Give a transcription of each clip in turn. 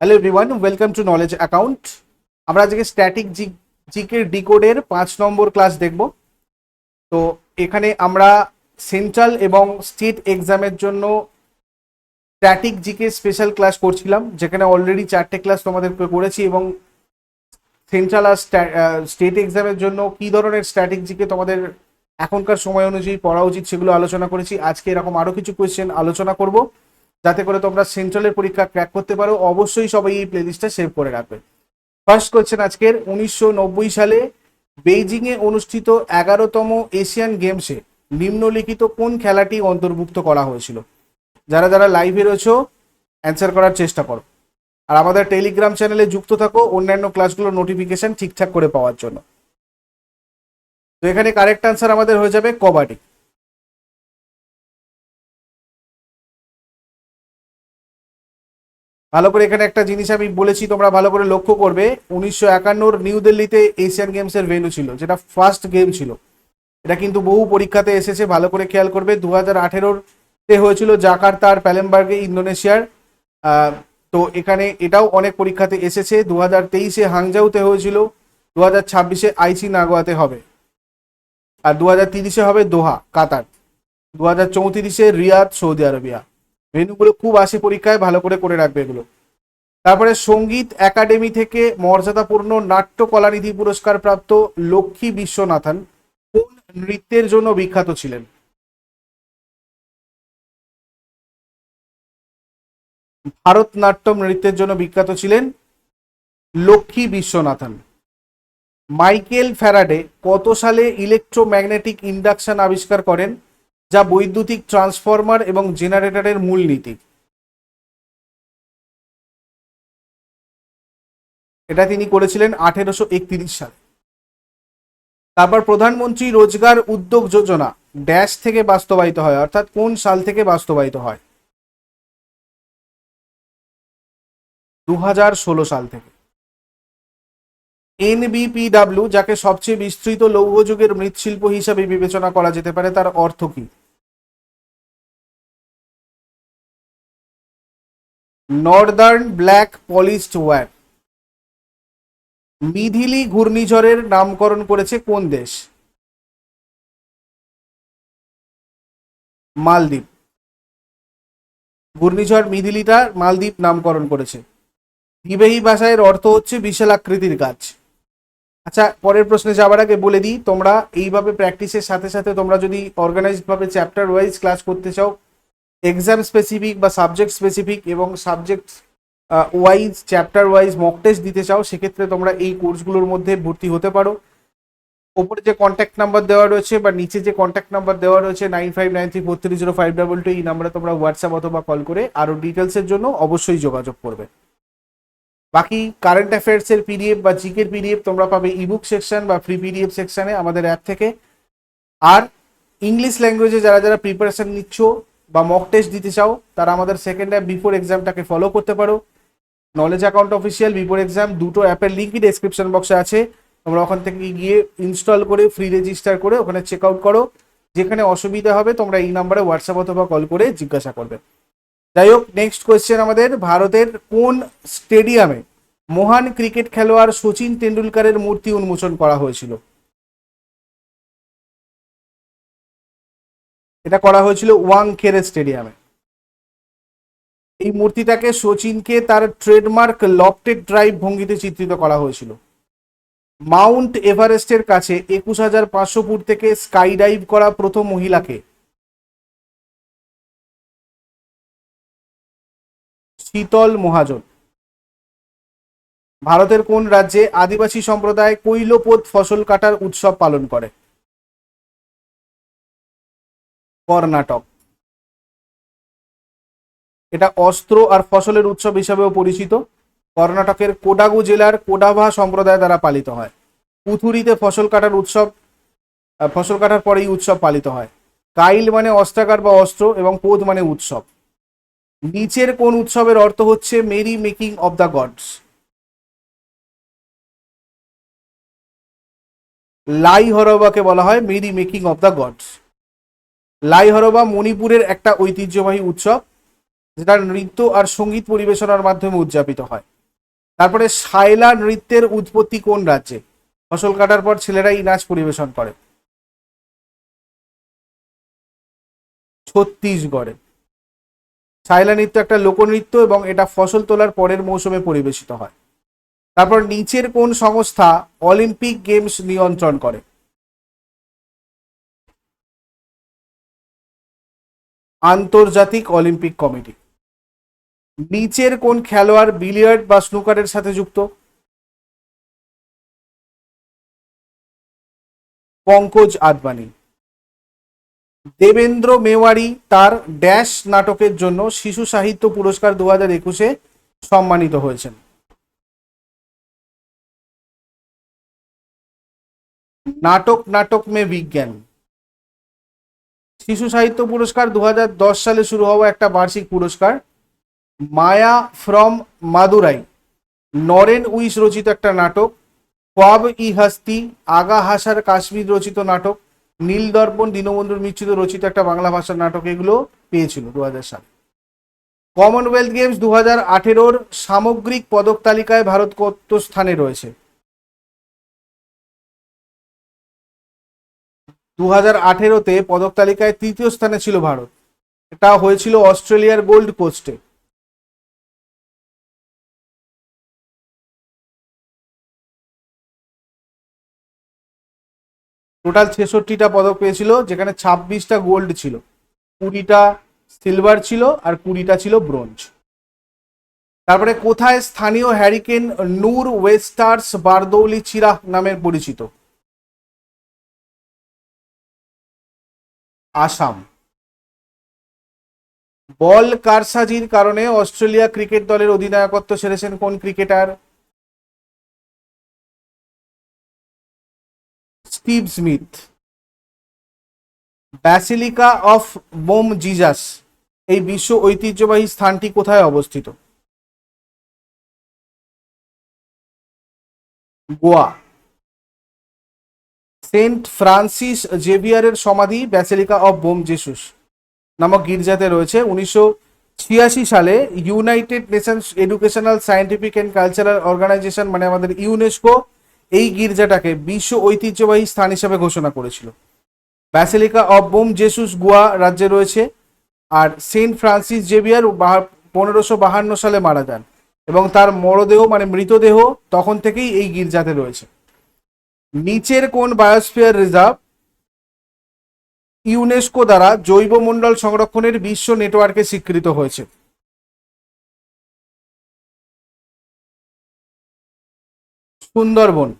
Hello everyone welcome to knowledge account আমরা আজকে static জি জিকের ডিকোডের পাঁচ নম্বর ক্লাস দেখব। তো এখানে আমরা সেন্ট্রাল এবং স্টেট এক্সামের জন্য স্ট্যাটিক জিকে স্পেশাল ক্লাস করছিলাম, যেখানে অলরেডি চারটে ক্লাস তোমাদেরকে করেছি এবং সেন্ট্রাল আর স্টেট এক্সামের জন্য কি ধরনের স্ট্যাটিক জিকে তোমাদের এখনকার সময় অনুযায়ী পড়া উচিত সেগুলো আলোচনা করেছি। আজকে এরকম আরও কিছু কোয়েশ্চেন আলোচনা করব। যাতে করে তোমরা সেন্ট্রালের পরীক্ষা ক্র্যাক করতে পারো, অবশ্যই সবাই এই প্লেলিস্টটা সেভ করে রাখবে। ফার্স্ট কোয়েশ্চেন আজকের, উনিশশো নব্বই সালে বেইজিং এ অনুষ্ঠিত এগারোতম এশিয়ান গেমসে নিম্নলিখিত কোন খেলাটি অন্তর্ভুক্ত করা হয়েছিল? যারা যারা লাইভে রয়েছে অ্যান্সার করার চেষ্টা করো। আর আমাদের টেলিগ্রাম চ্যানেলে যুক্ত থাকো, অন্যান্য ক্লাসগুলোর নোটিফিকেশন ঠিকঠাক করে পাওয়ার জন্য। তো এখানে কারেক্ট আনসার আমাদের হয়ে যাবে কবাডি। ভালো করে এখানে একটা জিনিস আমি বলেছি, তোমরা ভালো করে লক্ষ্য করবে, উনিশশো একান্নর নিউ দিল্লিতে এশিয়ান গেমসের ভেন্যু ছিল, যেটা ফার্স্ট গেম ছিল। এটা কিন্তু বহু পরীক্ষাতে এসেছে, ভালো করে খেয়াল করবে দু হাজার আঠেরোতে হয়েছিল জাকার্তা আর প্যালেমবার্গে, ইন্দোনেশিয়ার। তো এখানে এটাও অনেক পরীক্ষাতে এসেছে দু হাজার তেইশে হাংজাউতে হয়েছিল দু হাজার ছাব্বিশে আইসি নাগোয়াতে হবে, আর দু হাজার তিরিশে হবে দোহা, কাতার। দু হাজার চৌত্রিশে রিয়াদ সৌদি আরবিয়া। ভেন্যুগুলো খুব আসে পরীক্ষায়, ভালো করে করে রাখবে এগুলো। তারপরে সংগীত একাডেমি থেকে মর্যাদাপূর্ণ নাট্য কলানিধি পুরস্কার প্রাপ্ত লক্ষ্মী বিশ্বনাথন কোন নৃত্যের জন্য বিখ্যাত ছিলেন? ভারতনাট্যম নৃত্যের জন্য বিখ্যাত ছিলেন লক্ষ্মী বিশ্বনাথন। মাইকেল ফ্যারাডে কত সালে ইলেকট্রোম্যাগনেটিক ইন্ডাকশন আবিষ্কার করেন? যা বৈদ্যুতিক ট্রান্সফরমার এবং জেনারেটরের মূলনীতি। এটা তিনি করেছিলেন আঠেরোশো একত্রিশ সালে। তারপর প্রধানমন্ত্রী রোজগার উদ্যোগ যোজনা, ড্যাশ থেকে বাস্তবায়িত হয়, অর্থাৎ কোন সাল থেকে বাস্তবায়িত হয়? দু হাজার ষোলো সাল থেকে। এনবিপিডাব্লিউ, যাকে সবচেয়ে বিস্তৃত লৌহযুগের মৃৎশিল্প হিসাবে বিবেচনা করা যেতে পারে, তার অর্থ কি? Northern black polished ware. Midhili ঘূর্ণিঝড়ের নামকরণ করেছে কোন দেশ? মালদ্বীপ। ঘূর্ণিঝড় মিধিলিটা মালদ্বীপ নামকরণ করেছে। বিবাহী ভাষায় এর অর্থ হচ্ছে বিশাল আকৃতির গাছ। আচ্ছা পরের প্রশ্নে যাওয়ার আগে বলে দিই, তোমরা এইভাবে প্র্যাকটিসের সাথে সাথে তোমরা যদি অর্গানাইজড ভাবে চ্যাপ্টার ওয়াইজ ক্লাস করতে চাও এক্সাম স্পেসিফিক বা সাবজেক্ট স্পেসিফিক এবং subject wise chapter wise mock test দিতে চাও, সেক্ষেত্রে তোমরা এই কোর্সগুলোর মধ্যে ভর্তি হতে পারো। ওপরে যে কন্ট্যাক্ট নাম্বার দেওয়া রয়েছে বা নিচে যে কন্ট্যাক্ট নাম্বার দেওয়া রয়েছে nine five nine three four three zero five double two এই নাম্বারে তোমরা হোয়াটসঅ্যাপ অথবা কল করে আরও ডিটেলসের জন্য অবশ্যই যোগাযোগ করবে। বাকি কারেন্ট অ্যাফেয়ার্সের পিডিএফ বা জিকের পিডিএফ তোমরা পাবে ইবুক সেকশন বা ফ্রি পিডিএফ সেকশনে আমাদের অ্যাপ থেকে। আর ইংলিশ ল্যাঙ্গুয়েজে যারা যারা প্রিপারেশন নিচ্ছ বা মক টেস্ট দিতে চাও, তারা আমাদের সেকেন্ড অ্যাপ বিফোর এক্সামটাকে ফলো করতে পারো। Knowledge account official before exam দুটো অ্যাপের লিঙ্কই ডেসক্রিপশন বক্সে আছে। তোমরা ওখান থেকে গিয়ে ইনস্টল করে ফ্রি রেজিস্টার করে ওখানে চেক আউট করো। যেখানে অসুবিধা হবে, তোমরা এই নাম্বারে হোয়াটসঅ্যাপ অথবা কল করে জিজ্ঞাসা করবে। যাই হোক নেক্সট কোয়েশ্চেন আমাদের, ভারতের কোন স্টেডিয়ামে মহান ক্রিকেট খেলোয়াড় সচিন তেন্ডুলকারের মূর্তি উন্মোচন করা হয়েছিল? এটা করা হয়েছিল ওয়াংখেড়ে স্টেডিয়ামে। এই মূর্তিটাকে সচিনকে তার ট্রেডমার্ক লফটেড ড্রাইভ ভঙ্গিতে চিত্রিত করা হয়েছিল। মাউন্ট এভারেস্টের কাছে একুশ হাজার পাঁচশো ফুট থেকে স্কাই ডাইভ করা প্রথম মহিলাকে শীতল মহাজন। ভারতের কোন রাজ্যে আদিবাসী সম্প্রদায় কৈলপোত ফসল কাটার উৎসব পালন করে? কর্ণাটক। এটা অস্ত্র আর ফসলের উৎসব হিসাবেও পরিচিত। কর্ণাটকের কোডাগু জেলার কোডাভা সম্প্রদায় দ্বারা পালিত হয়। পুথুরিতে ফসল কাটার উৎসব ফসল কাটার পরেই উৎসব পালিত হয়। কাইল মানে অস্ত্রাগার বা অস্ত্র এবং পোধ মানে উৎসব। নিচের কোন উৎসবের অর্থ হচ্ছে merry making of the gods. Lai হরবাকে বলা হয় merry making of the gods. Lai Haraoba মণিপুরের একটা ঐতিহ্যবাহী উৎসব, যেটা নৃত্য আর সংগীত পরিবেশনার মাধ্যমে উদযাপিত হয়। তারপরে সায়লা নৃত্যের উৎপত্তি কোন রাজ্যে? ফসল কাটার পর ছেলেরা এই নাচ পরিবেশন করে। ছত্তিশগড়ে। সায়লা নৃত্য একটা লোকনৃত্য এবং এটা ফসল তোলার পরের মৌসুমে পরিবেশিত হয়। তারপর নিচের কোন সংস্থা অলিম্পিক গেমস নিয়ন্ত্রণ করে? আন্তর্জাতিক অলিম্পিক কমিটি। নিচের কোন খেলোয়াড় বিলিয়ার্ড বা স্নুকারের সাথে যুক্ত? পঙ্কজ আদবানি। দেবেন্দ্র মেওয়ারি তার ড্যাশ নাটকের জন্য শিশু সাহিত্য পুরস্কার দু হাজার একুশে সম্মানিত হয়েছেন। নাটক নাটক মে বিজ্ঞান। শিশু সাহিত্য পুরস্কার দু হাজার দশ সালে শুরু হওয়া একটা বার্ষিক পুরস্কার। মায়া ফ্রম মাদুরাই, নরেন উইস রচিত একটা নাটক কব ই হাস্তি, আগা হাসার কাশ্মীর রচিত নাটক, নীল দর্পণ দীনবন্ধুর মিশ্রিত রচিত একটা বাংলা ভাষার নাটক এগুলো পেয়েছিল দু সালে। কমনওয়েলথ গেমস দু হাজার আঠেরোর সামগ্রিক পদক তালিকায় ভারত কত স্থানে রয়েছে। দু হাজার আঠেরোতে পদক তালিকায় তৃতীয় স্থানে ছিল ভারত। এটা হয়েছিল অস্ট্রেলিয়ার গোল্ড কোস্টে। টোটাল ছেষট্টিটা পদক পেয়েছিল, যেখানে ছাব্বিশটা গোল্ড ছিল। কুড়িটা সিলভার ছিল আর কুড়িটা ছিল ব্রোঞ্জ। তারপরে কোথায় স্থানীয় হ্যারিকেন নূর ওয়েস্টার্স বারদৌলি চিরাহ নামে পরিচিত? আসাম। বল কারসাজির কারণে অস্ট্রেলিয়া ক্রিকেট দলের অধিনায়কত্ব সেরেছেন কোন cricketer? Steve Smith. Basilica of Bom Jesus, এই বিশ্ব ঐতিহ্যবাহী স্থানটি কোথায় অবস্থিত? গোয়া। সেন্ট ফ্রান্সিস জেভিয়ারের সমাধি ব্যাসেলিকা অফ বোম জেসুস নামক গির্জাতে রয়েছে। উনিশশো ছিয়াশি সালে United Nations educational, scientific and cultural organisation মানে আমাদের ইউনেস্কো এই গির্জাটাকে বিশ্ব ঐতিহ্যবাহী স্থান হিসেবে ঘোষণা করেছিল। Basilica of Bom Jesus Goa রাজ্যে রয়েছে আর সেন্ট ফ্রান্সিস জেভিয়ার পনেরোশো বাহান্ন সালে মারা যান এবং তার মরদেহ মানে মৃতদেহ তখন থেকেই এই গির্জাতে রয়েছে। নিচের কোন বায়োস্ফিয়ার রিজার্ভ ইউনেস্কো দ্বারা জৈবমণ্ডল সংরক্ষণের বিশ্ব নেটওয়ার্কে স্বীকৃত হয়েছে। সুন্দরবন।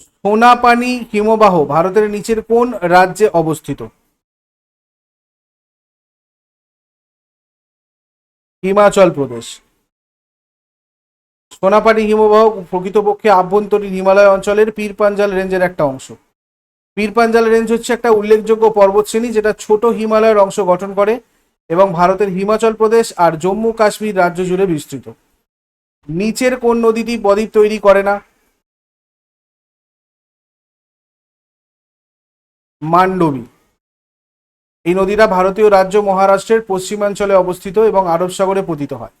সোনাপানি হিমবাহ ভারতের নিচের কোন রাজ্যে অবস্থিত? হিমাচল প্রদেশ। সোনাপানি হিমবাহ প্রকৃতপক্ষে আভ্যন্তরীণ হিমালয় অঞ্চলের পীরপাঞ্জাল রেঞ্জের একটা অংশ। পীরপাঞ্জাল রেঞ্জ হচ্ছে একটা উল্লেখযোগ্য পর্বতশ্রেণী যেটা ছোট হিমালয়ের অংশ গঠন করে এবং ভারতের হিমাচল প্রদেশ আর জম্মু কাশ্মীর রাজ্য জুড়ে বিস্তৃত। নিচের কোন নদীটি বদ্বীপ তৈরি করে না? মান্ডবী। এই নদীটা ভারতীয় রাজ্য মহারাষ্ট্রের পশ্চিমাঞ্চলে অবস্থিত এবং আরব সাগরে পতিত হয়।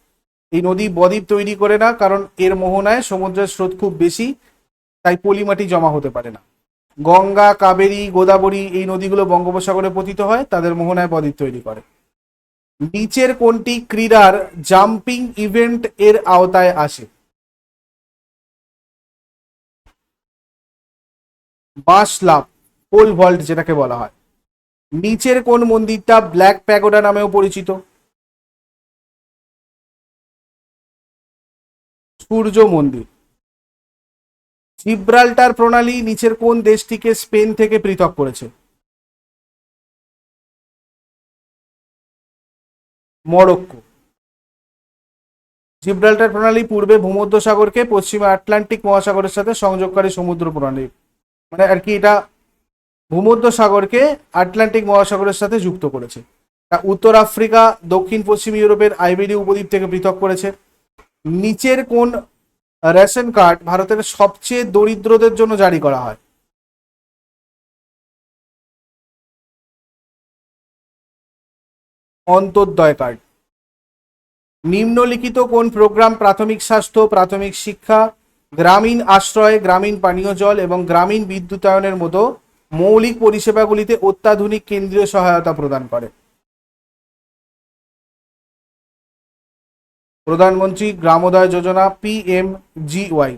এই নদী বদ্বীপ তৈরি করে না, কারণ এর মোহনায় সমুদ্রের স্রোত খুব বেশি, তাই পলিমাটি জমা হতে পারে না। গঙ্গা, কাবেরী, গোদাবরী এই নদীগুলো বঙ্গোপসাগরে পতিত হয়, তাদের মোহনায় বদ্বীপ তৈরি করে। নিচের কোনটি ক্রীড়ার জাম্পিং ইভেন্ট এর আওতায় আসে? বাঁশ লাভ পোল ভল্ট যেটাকে বলা হয়। নিচের কোন মন্দিরটা ব্ল্যাক প্যাগোডা নামেও পরিচিত? সূর্য মন্দির। জিব্রাল্টার প্রণালী নিচের কোন দেশটিকে স্পেন থেকে পৃথক করেছে? মরক্কো। জিব্রাল্টার প্রণালী পূর্বে ভূমধ্যসাগরকে পশ্চিমে আটলান্টিক মহাসাগরের সাথে সংযোগকারী সমুদ্র প্রণালী। মানে আর কি এটা ভূমধ্যসাগরকে আটলান্টিক মহাসাগরের সাথে যুক্ত করেছে। উত্তর আফ্রিকা, দক্ষিণ পশ্চিম ইউরোপের আইবেরি উপদ্বীপ থেকে পৃথক করেছে। নিচের কোন রেশন কার্ড ভারতের সবচেয়ে দরিদ্রদের জন্য জারি করা হয়? অন্তর্দয় কার্ড। নিম্নলিখিত কোন প্রোগ্রাম প্রাথমিক স্বাস্থ্য, প্রাথমিক শিক্ষা, গ্রামীণ আশ্রয়, গ্রামীণ পানীয় জল এবং গ্রামীণ বিদ্যুতায়নের মতো মৌলিক পরিষেবাগুলিতে অত্যাধুনিক কেন্দ্রীয় সহায়তা প্রদান করে? প্রধানমন্ত্রী গ্রামোদয় যোজনা পিএমজিওয়াই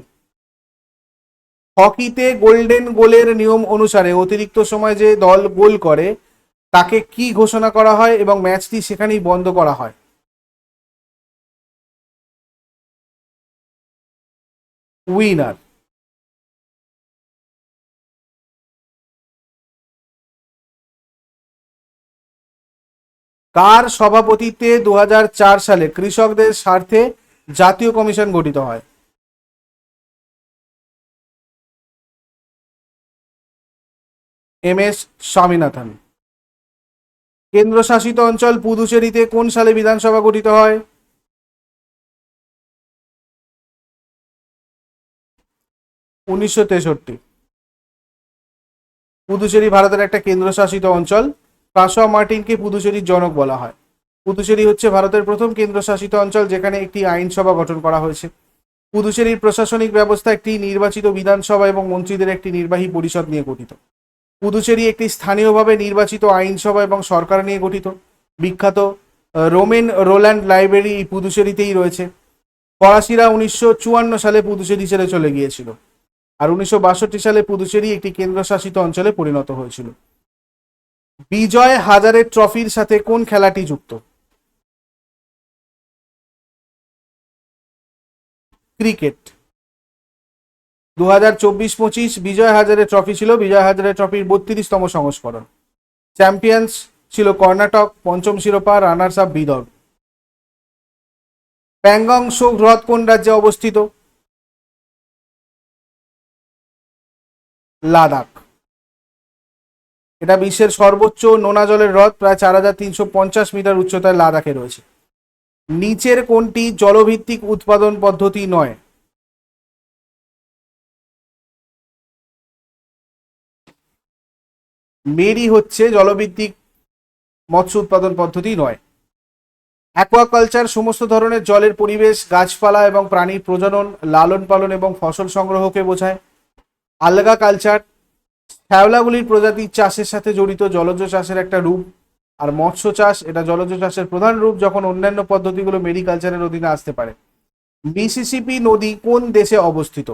হকিতে গোল্ডেন গোলের নিয়ম অনুসারে অতিরিক্ত সময় যে দল গোল করে, তাকে কি ঘোষণা করা হয় এবং ম্যাচটি সেখানেই বন্ধ করা হয়? উইনার। কার সভাপতিত্বে দু হাজার চার সালে কৃষকদের স্বার্থে জাতীয় কমিশন গঠিত হয়? M S Swaminathan. কেন্দ্রশাসিত অঞ্চল পুদুচেরিতে কোন সালে বিধানসভা গঠিত হয়? উনিশশো তেষট্টি। পুদুচেরি ভারতের একটা কেন্দ্রশাসিত অঞ্চল। ফ্রাঁসোয়া মার্টিনকে পুদুচেরির জনক বলা হয়। পুদুচেরি হচ্ছে ভারতের প্রথম কেন্দ্রশাসিত অঞ্চল যেখানে একটি আইনসভা গঠন করা হয়েছে। পুদুচেরির প্রশাসনিক ব্যবস্থা একটি নির্বাচিত বিধানসভা এবং মন্ত্রীদের একটি নির্বাহী পরিষদ নিয়ে গঠিত। পুদুচেরি একটি স্থানীয়ভাবে নির্বাচিত আইনসভা এবং সরকার নিয়ে গঠিত। বিখ্যাত রোমেন রোল্যান্ড লাইব্রেরি এই পুদুচেরিতেই রয়েছে। ফরাসিরা উনিশশো চুয়ান্ন সালে পুদুচেরি ছেড়ে চলে গিয়েছিল। আর উনিশশো বাষট্টি সালে পুদুচেরি একটি কেন্দ্রশাসিত অঞ্চলে পরিণত হয়েছিল। বিজয় হাজারের ট্রফির সাথে কোন খেলাটি যুক্ত? ক্রিকেট। দু হাজার চব্বিশ পঁচিশ বিজয় হাজারে ট্রফি ছিল, বিজয় হাজারে ট্রফির বত্রিশতম সংস্করণ। চ্যাম্পিয়ন্স ছিল কর্ণাটক, পঞ্চম শিরোপা, রানার্স আপ বিদর্ভ। প্যাংগং শো হ্রদ কোন রাজ্যে অবস্থিত? লাদাখ। এটা বিশ্বের সর্বোচ্চ নোনা জলের হ্রদ, প্রায় চার হাজার তিনশো পঞ্চাশ মিটার উচ্চতায় লাদাখে রয়েছে। নিচের কোনটি জলভিত্তিক উৎপাদন পদ্ধতি নয়? মেরি হচ্ছে জলভিত্তিক মৎস্য উৎপাদন পদ্ধতি নয়। অ্যাকোয়াকালচার সমস্ত ধরনের জলের পরিবেশ, গাছপালা এবং প্রাণীর প্রজনন, লালন পালন এবং ফসল সংগ্রহকে বোঝায়। আলগা কালচার শ্যাওলাগুলির প্রজাতির চাষের সাথে জড়িত, জলজ চাষের একটা রূপ আর মৎস্য চাষ, এটা জলজ চাষের প্রধান রূপ যখন অন্যান্য পদ্ধতিগুলো মেরিকালচারের অধীনে আসতে পারে। মিসিসিপি নদী কোন দেশে অবস্থিত?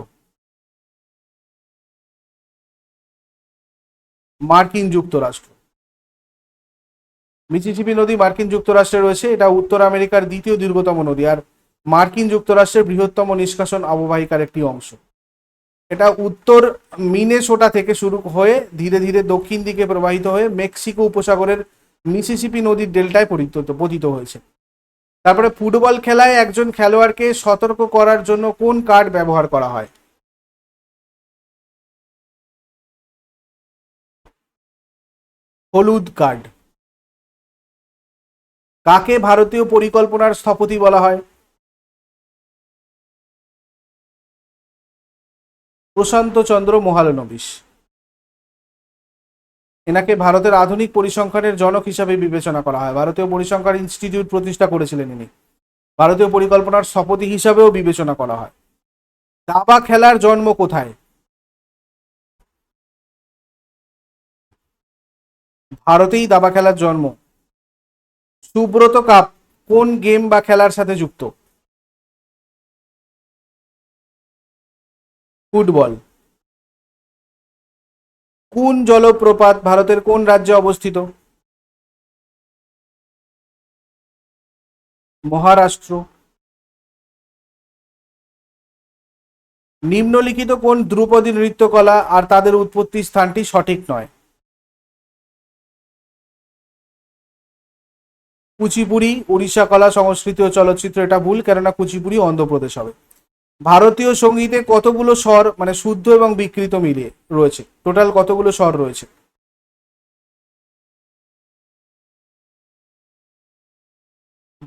মার্কিন যুক্তরাষ্ট্র। মিসিসিপি নদী মার্কিন যুক্তরাষ্ট্রে রয়েছে, এটা উত্তর আমেরিকার দ্বিতীয় দীর্ঘতম নদী, আর মার্কিন যুক্তরাষ্ট্রের বৃহত্তম নিষ্কাশন অববাহিকার একটি অংশ। এটা উত্তর মিনেসোটা থেকে শুরু হয়ে ধীরে ধীরে দক্ষিণ দিকে প্রবাহিত হয়ে মেক্সিকো উপসাগরের মিসিসিপি নদীর ডেল্টায় পরিত পতিত হয়েছে। তারপরে ফুটবল খেলায় একজন খেলোয়াড়কে সতর্ক করার জন্য কোন কার্ড ব্যবহার করা হয়? হলুদ কার্ড। কাকে ভারতীয় পরিকল্পনার স্থপতি বলা হয়? প্রশান্ত চন্দ্র মহালনবিশ। এনাকে ভারতের আধুনিক পরিসংখ্যানের জনক হিসাবে বিবেচনা করা হয়। ভারতীয় পরিসংখ্যান ইনস্টিটিউট প্রতিষ্ঠা করেছিলেন ইনি। ভারতীয় পরিকল্পনার স্থপতি হিসাবেও বিবেচনা করা হয়। দাবা খেলার জন্ম কোথায়? ভারতেই দাবা খেলার জন্ম। সুব্রত কাপ কোন গেম বা খেলার সাথে যুক্ত? ফুটবল। কোন জলপ্রপাত ভারতের কোন রাজ্যে অবস্থিত? মহারাষ্ট্র। নিম্নলিখিত কোন ধ্রুপদী নৃত্যকলা আর তাদের উৎপত্তি স্থানটি সঠিক নয়? কুচিপুড়ি, উড়িষ্যা কলা সংস্কৃতি ও চলচ্চিত্র, এটা ভুল, কেননা কুচিপুড়ি অন্ধ্রপ্রদেশ হবে। ভারতীয় সঙ্গীতে কতগুলো স্বর মানে শুদ্ধ এবং বিকৃত মিলিয়ে রয়েছে? টোটাল কতগুলো স্বর রয়েছে?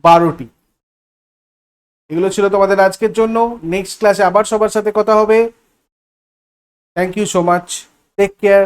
বারোটি। এগুলো ছিল তোমাদের আজকের জন্য। নেক্সট ক্লাসে আবার সবার সাথে কথা হবে। Thank you so much take care